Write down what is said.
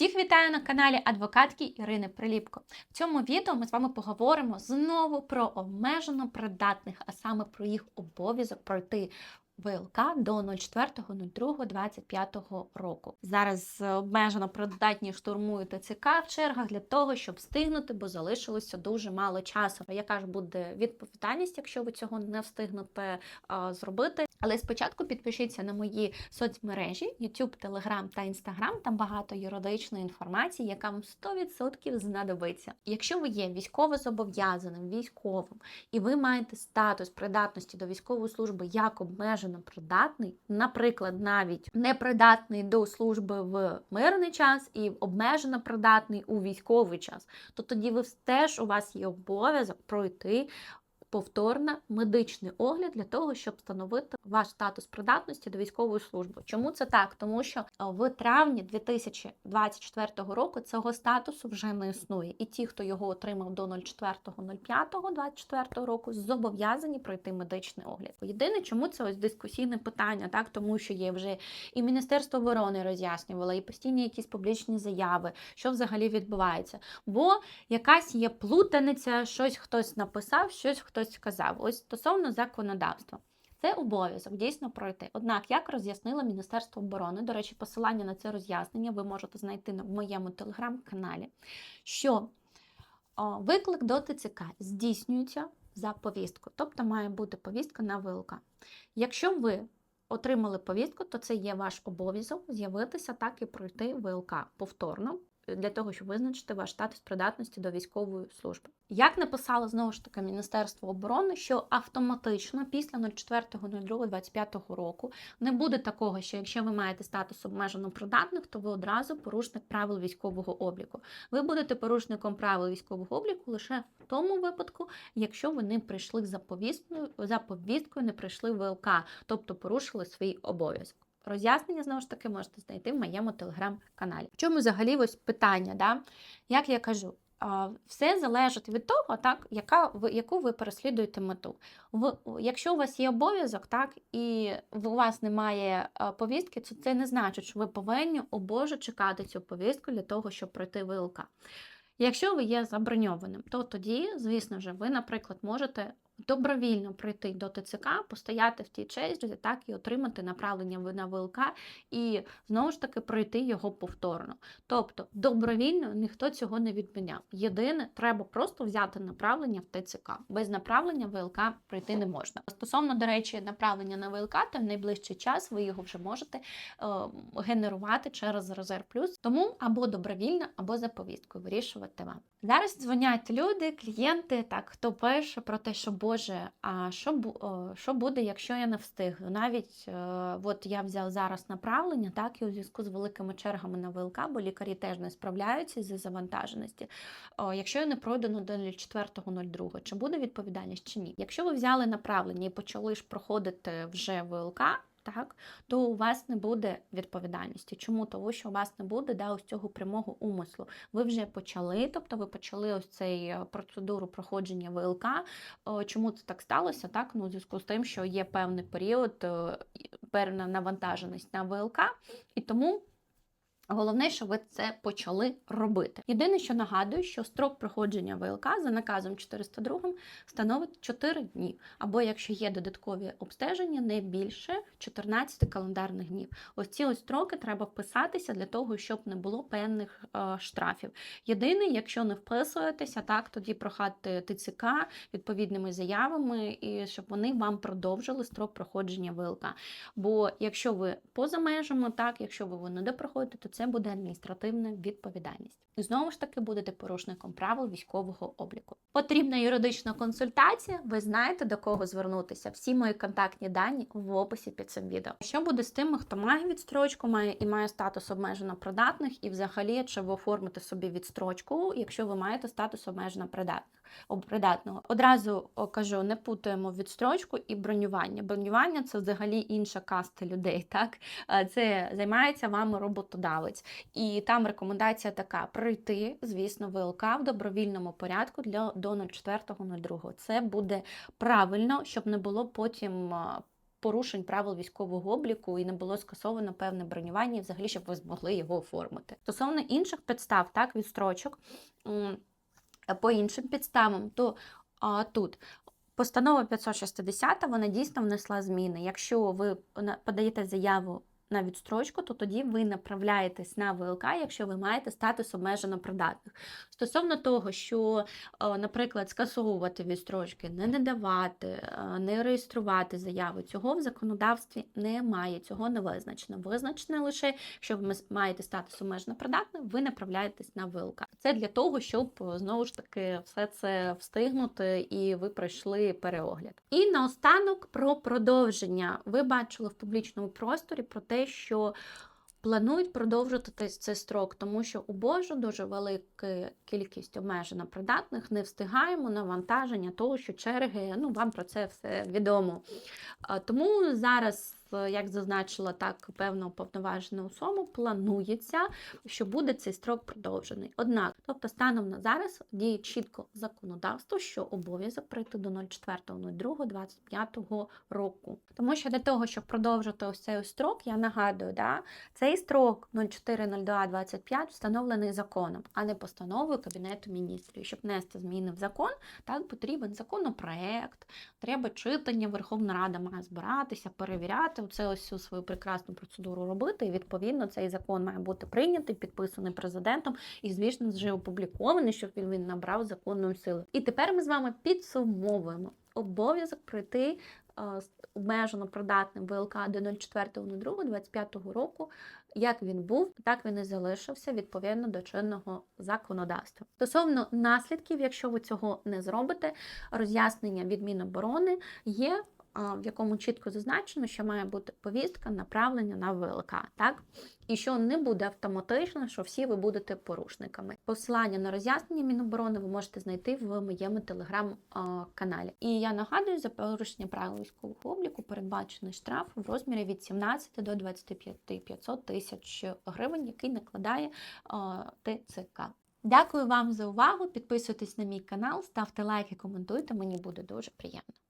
Всіх вітаю на каналі адвокатки Ірини Приліпко. В цьому відео ми з вами поговоримо знову про обмежено придатних, а саме про їх обов'язок пройти ВЛК до 04.02.25 року. Зараз е, обмежено придатні штурмують ТЦК в чергах для того, щоб встигнути, бо залишилося дуже мало часу. Яка ж буде відповідальність, якщо ви цього не встигнете а, зробити? Але спочатку підпишіться на мої соцмережі YouTube, Telegram та Instagram. Там багато юридичної інформації, яка вам 100% знадобиться. Якщо ви є військовозобов'язаним, військовим, і ви маєте статус придатності до військової служби як обмежено придатний, наприклад, навіть непридатний до служби в мирний час і обмежено придатний у військовий час, то тоді ви теж у вас є обов'язок пройти повторно медичний огляд для того, щоб встановити ваш статус придатності до військової служби. Чому це так? Тому що в травні 2024 року цього статусу вже не існує, і ті, хто його отримав до 04.05.24 року, зобов'язані пройти медичний огляд. Єдине, чому це ось дискусійне питання, так тому що є вже і Міністерство оборони роз'яснювало, і постійні якісь публічні заяви, що взагалі відбувається. Бо якась є плутаниця, щось хтось написав, щось хтось хтось сказав. Ось стосовно законодавства. Це обов'язок дійсно пройти. Однак, як роз'яснило Міністерство оборони, до речі, посилання на це роз'яснення ви можете знайти в моєму телеграм-каналі, що виклик до ТЦК здійснюється за повісткою, тобто має бути повістка на ВЛК. Якщо ви отримали повістку, то це є ваш обов'язок з'явитися так і пройти ВЛК повторно для того, щоб визначити ваш статус придатності до військової служби. Як написало знову ж таки Міністерство оборони, що автоматично після 04.02.25 року не буде такого, що якщо ви маєте статус обмежено придатних, то ви одразу порушник правил військового обліку. Ви будете порушником правил військового обліку лише в тому випадку, якщо ви не прийшли за повісткою, за повісткою, не прийшли в ВЛК, тобто порушили свій обов'язок. Роз'яснення, знову ж таки, можете знайти в моєму телеграм-каналі. В чому взагалі ось питання? Да? Як я кажу, все залежить від того, так, яка яку ви переслідуєте мету. В, Якщо у вас є обов'язок, так, і у вас немає повістки, то це не значить, що ви повинні обоже чекати цю повістку для того, щоб пройти ВЛК. Якщо ви є заброньованим, то тоді, звісно ж, ви, наприклад, можете добровільно прийти до ТЦК, постояти в тій черзі, так і отримати направлення на ВЛК і знову ж таки пройти його повторно. Тобто добровільно ніхто цього не відміняв. Єдине, треба просто взяти направлення в ТЦК. Без направлення ВЛК пройти не можна. Стосовно, до речі, направлення на ВЛК, то в найближчий час ви його вже можете е, генерувати через резерв плюс. Тому або добровільно, або за повісткою вирішувати вам. Зараз дзвонять люди, клієнти, так хто пише про те, що Боже, а що що буде, якщо я не встигну? Навіть е, от я взяв зараз направлення, так і у зв'язку з великими чергами на ВЛК, бо лікарі теж не справляються зі завантаженості. Якщо я не пройду до 04.02, чи буде відповідальність чи ні? Якщо ви взяли направлення і почали ж проходити вже ВЛК так, то у вас не буде відповідальності. Чому? Тому що у вас не буде да, ось цього прямого умислу. Ви вже почали, тобто ви почали ось цю е, процедуру проходження ВЛК. Чому це так сталося? Так, ну, у зв'язку з тим, що є певний період, е, певна навантаженість на ВЛК, і тому. Головне, що ви це почали робити. Єдине, що нагадую, що строк проходження ВЛК за наказом 402 становить 4 дні, або якщо є додаткові обстеження, не більше 14 календарних днів. Ось ці ось строки треба вписатися для того, щоб не було певних е, штрафів. Єдине, якщо не вписуєтеся, так тоді прохати ТЦК відповідними заявами, і щоб вони вам продовжили строк проходження ВЛК. Бо якщо ви поза межами, так, якщо ви не проходите, то це це буде адміністративна відповідальність. І знову ж таки будете порушником правил військового обліку. Потрібна юридична консультація, ви знаєте до кого звернутися. Всі мої контактні дані в описі під цим відео. Що буде з тими, хто має відстрочку, має і має статус обмежено придатних, і взагалі чи ви оформите собі відстрочку, якщо ви маєте статус обмежено придатних придатного. Одразу кажу, не путаємо відстрочку і бронювання. Бронювання це взагалі інша каста людей. Так це займається вами роботодавець, і там рекомендація така: пройти, звісно, ВЛК в добровільному порядку для до 04.02. Це буде правильно, щоб не було потім порушень правил військового обліку і не було скасовано певне бронювання, взагалі, щоб ви змогли його оформити. Стосовно інших підстав, так, відстрочок, по іншим підставам, то а, тут постанова 560 вона дійсно внесла зміни. Якщо ви подаєте заяву на відстрочку, то тоді ви направляєтесь на ВЛК, якщо ви маєте статус обмежено придатних. Стосовно того, що, е, наприклад, скасовувати відстрочки, не надавати, е, не реєструвати заяви, цього в законодавстві немає, цього не визначено. Визначено лише, якщо ви маєте статус обмежено придатних, ви направляєтесь на ВЛК. Це для того, щоб е, знову ж таки все це встигнути і ви пройшли переогляд. І наостанок про продовження. Ви бачили в публічному просторі про те, що планують продовжити цей- строк, тому що у Божу дуже велика кількість обмежено придатних, не встигаємо навантаження того, що черги, ну вам про це все відомо. Тому зараз, як зазначила так певна уповноважена особа, планується, що буде цей строк продовжений. Однак, тобто, станом на зараз діє чітко законодавство, що обов'язок прийти до 04.02.25 року. Тому що для того, щоб продовжити ось цей строк, я нагадую, да, цей строк 04.02.25 встановлений законом, а не постановою Кабінету міністрів. Щоб внести зміни в закон, так потрібен законопроект, треба читання, Верховна Рада має збиратися, перевіряти оце ось всю свою прекрасну процедуру робити. І відповідно цей закон має бути прийнятий, підписаний президентом і, звісно, вже опублікований, щоб він, він набрав законну силу. І тепер ми з вами підсумовуємо обов'язок пройти е, обмежено придатним ВЛК до 04.02.25 року. Як він був, так він і залишився відповідно до чинного законодавства. Стосовно наслідків, якщо ви цього не зробите, роз'яснення від Міноборони є, в якому чітко зазначено, що має бути повістка направлення на ВЛК, так? І що не буде автоматично, що всі ви будете порушниками. Посилання на роз'яснення Міноборони ви можете знайти в моєму телеграм-каналі. І я нагадую, за порушення правил військового обліку передбачений штраф в розмірі від 17 до 25 500 тисяч гривень, який накладає ТЦК. Дякую вам за увагу. Підписуйтесь на мій канал, ставте лайки, коментуйте. Мені буде дуже приємно.